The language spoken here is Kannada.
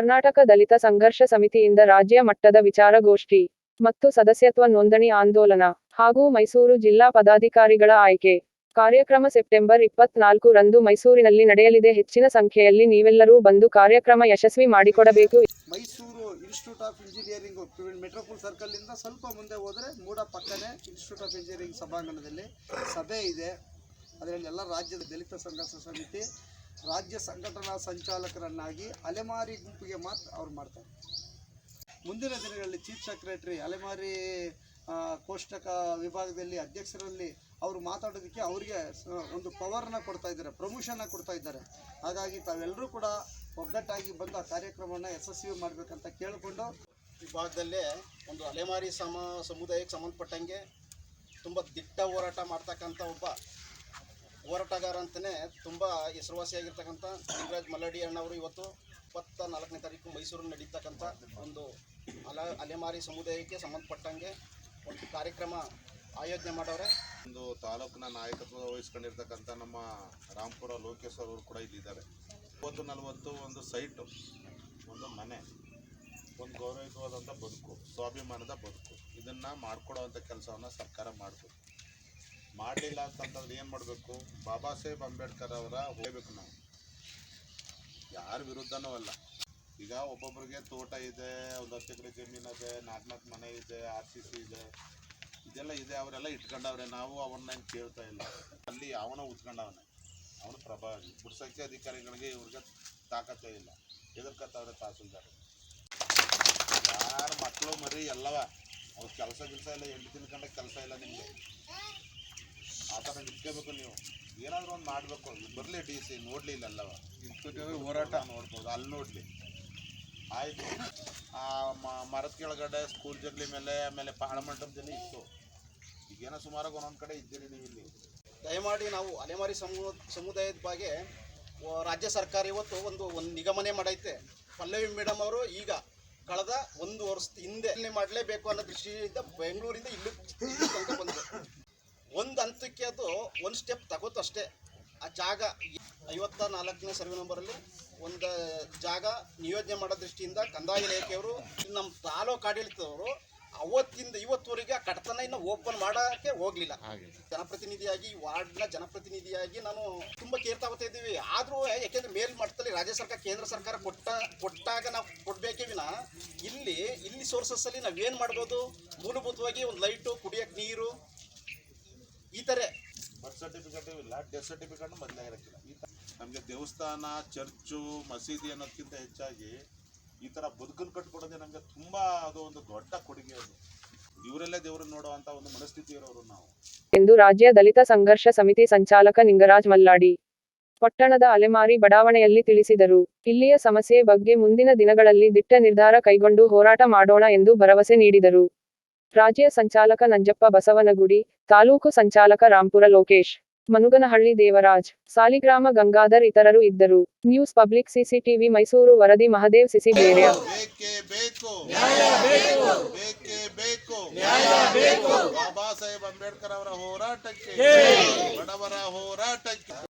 ಕರ್ನಾಟಕ ದಲಿತ ಸಂಘರ್ಷ ಸಮಿತಿಯಿಂದ ರಾಜ್ಯ ಮಟ್ಟದ ವಿಚಾರಗೋಷ್ಠಿ ಮತ್ತು ಸದಸ್ಯತ್ವ ನೋಂದಣಿ ಆಂದೋಲನ ಹಾಗೂ ಮೈಸೂರು ಜಿಲ್ಲಾ ಪದಾಧಿಕಾರಿಗಳ ಆಯ್ಕೆ. ಕಾರ್ಯಕ್ರಮ ಸೆಪ್ಟೆಂಬರ್ ಇಪ್ಪತ್ನಾಲ್ಕು ರಂದು ಮೈಸೂರಿನಲ್ಲಿ ನಡೆಯಲಿದೆ. ಹೆಚ್ಚಿನ ಸಂಖ್ಯೆಯಲ್ಲಿ ನೀವೆಲ್ಲರೂ ಬಂದು ಕಾರ್ಯಕ್ರಮ ಯಶಸ್ವಿ ಮಾಡಿಕೊಡಬೇಕು. Mysuru institute of engineering metropole circle ಇಂದ ಸ್ವಲ್ಪ ಮುಂದೆ ಹೋದರೆ ಮೂಡ ಪಕ್ಕನೆ ಇನ್ಸ್ಟಿಟ್ಯೂಟ್ ಆಫ್ ಇಂಜಿನಿಯರಿಂಗ್ ಸಭಾಂಗಣದಲ್ಲಿ ಸಭೆ ಇದೆ. ಅದರಲ್ಲಿ ಎಲ್ಲ ರಾಜ್ಯದ ದಲಿತ ಸಂಘರ್ಷ ಸಮಿತಿ ರಾಜ್ಯ ಸಂಘಟನಾ ಸಂಚಾಲಕರನ್ನಾಗಿ ಅಲೆಮಾರಿ ಗುಂಪಿಗೆ ಮಾತ್ರ ಅವ್ರು ಮಾಡ್ತಾರೆ. ಮುಂದಿನ ದಿನಗಳಲ್ಲಿ ಚೀಫ್ ಸೆಕ್ರೆಟರಿ, ಅಲೆಮಾರಿ ಕೋಷ್ಟಕ ವಿಭಾಗದಲ್ಲಿ ಅಧ್ಯಕ್ಷರಲ್ಲಿ ಅವರು ಮಾತಾಡೋದಕ್ಕೆ ಅವರಿಗೆ ಒಂದು ಪವರ್ನ ಕೊಡ್ತಾ ಇದ್ದಾರೆ, ಪ್ರಮೋಷನ್ನ ಕೊಡ್ತಾ ಇದ್ದಾರೆ. ಹಾಗಾಗಿ ತಾವೆಲ್ಲರೂ ಕೂಡ ಒಗ್ಗಟ್ಟಾಗಿ ಬಂದು ಆ ಕಾರ್ಯಕ್ರಮವನ್ನು ಯಶಸ್ವಿ ಮಾಡಬೇಕಂತ ಕೇಳಿಕೊಂಡು ವಿಭಾಗದಲ್ಲೇ ಒಂದು ಅಲೆಮಾರಿ ಸಮ, ಸಮುದಾಯಕ್ಕೆ ಸಂಬಂಧಪಟ್ಟಂಗೆ ತುಂಬ ದಿಟ್ಟ ಹೋರಾಟ ಮಾಡ್ತಕ್ಕಂಥ ಒಬ್ಬ ಹೋರಾಟಗಾರ ಅಂತಲೇ ತುಂಬ ಹೆಸರುವಾಸಿಯಾಗಿರ್ತಕ್ಕಂಥ ಲಿಂಗರಾಜ್ ಮಲ್ಲಡಿ ಅಣ್ಣವರು ಇವತ್ತು ಇಪ್ಪತ್ತ ನಾಲ್ಕನೇ ತಾರೀಕು ಮೈಸೂರಲ್ಲಿ ನಡೀತಕ್ಕಂಥ ಒಂದು ಅಲ, ಅಲೆಮಾರಿ ಸಮುದಾಯಕ್ಕೆ ಸಂಬಂಧಪಟ್ಟಂಗೆ ಒಂದು ಕಾರ್ಯಕ್ರಮ ಆಯೋಜನೆ ಮಾಡವ್ರೆ. ಒಂದು ತಾಲೂಕಿನ ನಾಯಕತ್ವ ವಹಿಸ್ಕೊಂಡಿರ್ತಕ್ಕಂಥ ನಮ್ಮ ರಾಮ್ಪುರ ಲೋಕೇಶ್ ಅವರು ಕೂಡ ಇಲ್ಲಿದ್ದಾರೆ. ಇವತ್ತು ನಲವತ್ತು ಒಂದು ಸೈಟು, ಒಂದು ಮನೆ, ಒಂದು ಗೌರವಯುತವಾದಂಥ ಬದುಕು, ಸ್ವಾಭಿಮಾನದ ಬದುಕು. ಇದನ್ನು ಮಾಡಿಕೊಡುವಂಥ ಕೆಲಸವನ್ನು ಸರ್ಕಾರ ಮಾಡಬೇಕು. ಮಾಡಲಿಲ್ಲ ಅಂತಂದ್ರೆ ಏನು ಮಾಡಬೇಕು? ಬಾಬಾ ಸಾಹೇಬ್ ಅಂಬೇಡ್ಕರ್ ಅವರ ಹೋಗ್ಬೇಕು ನಾವು. ಯಾರ ವಿರುದ್ಧನೂ ಅಲ್ಲ. ಈಗ ಒಬ್ಬೊಬ್ಬರಿಗೆ ತೋಟ ಇದೆ, ಒಂದು ಹತ್ತು ಎಕರೆ ಜಮೀನು ಇದೆ ನಾಲ್ಕು ನಾಲ್ಕು ಮನೆ ಇದೆ, ಆರ್ ಸಿ ಸಿ ಇದೆ. ಇದೆಲ್ಲ ಇದೆ, ಅವರೆಲ್ಲ ಇಟ್ಕೊಂಡವ್ರೆ. ನಾವು ಅವನ್ನ ಕೇಳ್ತಾ ಇಲ್ಲ. ಅಲ್ಲಿ ಅವನ ಉತ್ಕೊಂಡವನೇ. ಅವನು ಪ್ರಭಾವ. ಬಿಡ್ಸೋಕ್ಕೆ ಅಧಿಕಾರಿಗಳಿಗೆ ಇವ್ರಿಗೆ ತಾಕತ್ತೇ ಇಲ್ಲ. ಎದುರ್ಕತ್ತವ್ರೆ ತಹಸೀಲ್ದಾರ್. ಯಾರ ಮಕ್ಕಳು ಮರಿ ಎಲ್ಲವ? ಅವ್ರ ಕೆಲಸ ಗಿಲ್ಸ ಇಲ್ಲ ಎಂಟು ತಿನ್ಕೊಂಡ ಕೆಲಸ ಇಲ್ಲ ನಿಮಗೆ. ಆ ಥರ ನಿಂತ್ಕೋಬೇಕು ನೀವು. ಏನಾದರೂ ಒಂದು ಮಾಡಬೇಕು. ಬರಲಿ ಡಿ ಸಿ ನೋಡಲಿ ಇಲ್ಲಲ್ಲವ ಹೋರಾಟ. ನೋಡ್ಬೋದು ಅಲ್ಲಿ ನೋಡಲಿ. ಆಯಿತು. ಆ ಮರದ ಕೆಳಗಡೆ ಸ್ಕೂಲ್ ಜಗ್ಲಿ ಮೇಲೆ ಆಮೇಲೆ ಪಾಳ ಮಂಟಪದಲ್ಲಿ ಇತ್ತು. ಈಗೇನೋ ಸುಮಾರಾಗಿ ಒಂದೊಂದು ಕಡೆ ಇದ್ದೀರಿ ನೀವು ಇಲ್ಲಿ ದಯಮಾಡಿ ನಾವು ಅಲೆಮಾರಿ ಸಮು ಸಮುದಾಯದ ಬಗ್ಗೆ ರಾಜ್ಯ ಸರ್ಕಾರ ಇವತ್ತು ಒಂದು ಒಂದು ನಿಗಮನೆ ಮಾಡೈತೆ. ಪಲ್ಲವಿ ಮೇಡಮ್ ಅವರು ಈಗ ಕಳೆದ ಒಂದು ವರ್ಷದ ಹಿಂದೆ ಮಾಡಲೇಬೇಕು ಅನ್ನೋ ದೃಷ್ಟಿಯಿಂದ ಬೆಂಗಳೂರಿಂದ ಇಲ್ಲಿ ಇಲ್ಲಿ ತನಕ ಬಂದರು ಒಂದು ಹಂತಕ್ಕೆ ಅದು ಒಂದು ಸ್ಟೆಪ್ ತಗೋತಷ್ಟೇ ಆ ಜಾಗ ಐವತ್ತ ನಾಲ್ಕನೇ ಸರ್ವೆ ನಂಬರಲ್ಲಿ ಒಂದು ಜಾಗ ನಿಯೋಜನೆ ಮಾಡೋ ದೃಷ್ಟಿಯಿಂದ ಕಂದಾಯ ಇಲಾಖೆಯವರು ನಮ್ಮ ತಾಲೂಕು ಆಡಳಿತದವರು ಅವತ್ತಿಂದ ಇವತ್ತುವರೆಗೆ ಆ ಕಡತನ ಇನ್ನು ಓಪನ್ ಮಾಡೋಕ್ಕೆ ಹೋಗಲಿಲ್ಲ. ಜನಪ್ರತಿನಿಧಿಯಾಗಿ ಈ ವಾರ್ಡ್ನ ಜನಪ್ರತಿನಿಧಿಯಾಗಿ ನಾನು ತುಂಬ ಕೇರ್ ತಗೋತಾ ಇದ್ದೀವಿ. ಆದರೂ ಯಾಕೆಂದ್ರೆ ಮೇಲ್ಮಟ್ಟದಲ್ಲಿ ರಾಜ್ಯ ಸರ್ಕಾರ ಕೇಂದ್ರ ಸರ್ಕಾರ ಕೊಟ್ಟ ಕೊಟ್ಟಾಗ ನಾವು ಕೊಡಬೇಕೇ ವಿನ ಇಲ್ಲಿ ಇಲ್ಲಿ ಸೋರ್ಸಸ್ಸಲ್ಲಿ ನಾವೇನು ಮಾಡ್ಬೋದು? ಮೂಲಭೂತವಾಗಿ ಒಂದು ಲೈಟು ಕುಡಿಯೋಕ್ಕೆ ನೀರು ಈ ಥರ ಬರ್ತ್ ಸರ್ಟಿಫಿಕೇಟು ಇಲ್ಲ ಡೆತ್ ಸರ್ಟಿಫಿಕೇಟ್ ಬದಲಾಗಿರಕ್ಕಿಲ್ಲ ಈ ನಮಗೆ ದೇವಸ್ಥಾನ, ಚರ್ಚು, ಮಸೀದಿ ಅನ್ನೋದಕ್ಕಿಂತ ಹೆಚ್ಚಾಗಿ ಈ ಥರ ಬದುಕನ್ನು ಕಟ್ಕೊಡೋದೇ ನಮಗೆ ತುಂಬ ಅದು ಒಂದು ದೊಡ್ಡ ಕೊಡುಗೆ ಅದು. ಇವರಲ್ಲೇ ದೇವರನ್ನು ನೋಡುವಂಥ ಒಂದು ಮನಸ್ಥಿತಿ ಇರೋರು ನಾವು. ಎಂದು ರಾಜ್ಯ ದಲಿತ ಸಂಘರ್ಷ ಸಮಿತಿ ಸಂಚಾಲಕ ನಿಂಗರಾಜ್ ಮಲ್ಲಾಡಿ, ಪಟ್ಟಣದ ಅಲೆಮಾರಿ ಬಡಾವಣೆಯಲ್ಲಿ ತಿಳಿಸಿದರು. ಇಲ್ಲಿಯ ಸಮಸ್ಯೆ ಬಗ್ಗೆ ಮುಂದಿನ ದಿನಗಳಲ್ಲಿ ದಿಟ್ಟ ನಿರ್ಧಾರ ಕೈಗೊಂಡು ಹೋರಾಟ ಮಾಡೋಣ ಎಂದು ಭರವಸೆ ನೀಡಿದರು. ರಾಜ್ಯ ಸಂಚಾಲಕ ನಂಜಪ್ಪ ಬಸವನಗುಡಿ ತಾಲೂಕು ಸಂಚಾಲಕ ರಾಂಪುರ ಲೋಕೇಶ್ ಮನುಗನಹಳ್ಳಿ ದೇವರಾಜ್ ಸಾಲಿಗ್ರಾಮ ಗಂಗಾಧರ್ ಇತರರು ಇದ್ದರು. ನ್ಯೂಸ್ ಪಬ್ಲಿಕ್ ಸಿಸಿಟಿವಿ ಮೈಸೂರು ವರದಿ ಮಹದೇವ್ ಸಿಸಿ ಬೇರೆ. ಬೇಕು ಬೇಕೇ. ಬೇಕು. ಬಾಬಾ ಸಾಹೇಬ್ ಅಂಬೇಡ್ಕರ್ ಅವರ ಹೋರಾಟಕ್ಕೆ. ಬಡವರ ಹೋರಾಟಕ್ಕೆ.